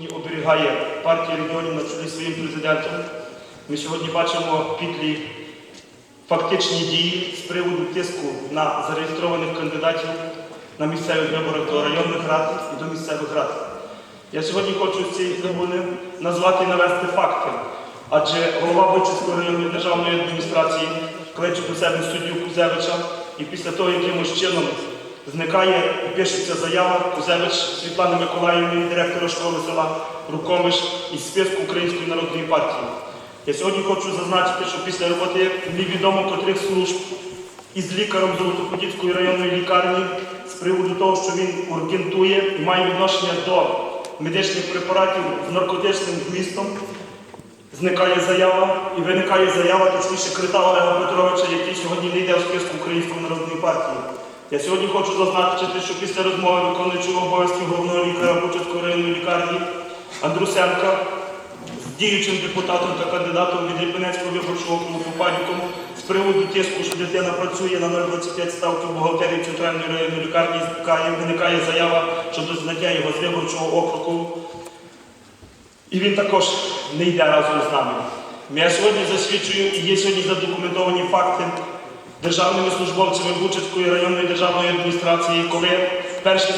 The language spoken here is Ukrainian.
сьогодні оберігає партія регіонів на чолі своїм президентом. Ми сьогодні бачимо підлі фактичні дії з приводу тиску на зареєстрованих кандидатів на місцевих виборах до районних рад і до місцевих рад. Я сьогодні хочу з цієї трибуни назвати і навести факти, адже голова Бучицької районної державної адміністрації кличе до себе суддю Кузевича, і після того, якимось чином зникає і пишеться заява Кузевич Світлани Миколаївної, директора школи села Рукомиш із списку Української народної партії. Я сьогодні хочу зазначити, що після роботи невідомо котрих служб із лікарем Золотоподільської районної лікарні з приводу того, що він ургентує і має відношення до медичних препаратів з наркотичним вмістом, зникає заява і виникає заява, точніше, крита Олега Петровича, який сьогодні не йде списку Української народної партії. Я сьогодні хочу зазначити, що після розмови виконуючого обов'язків головного лікаря Бучацької районної лікарні Андрусенка з діючим депутатом та кандидатом від Ліпенецького виборчого округу Попадіком з приводу тиску, що дитина працює на 0,25 ставки в бухгалтерії центральної районної лікарні, виникає заява щодо зняття його з виборчого округу. І він також не йде разом з нами. Я сьогодні засвідчую і є сьогодні задокументовані факти державними службовцями Бучицької районної державної адміністрації, коли перші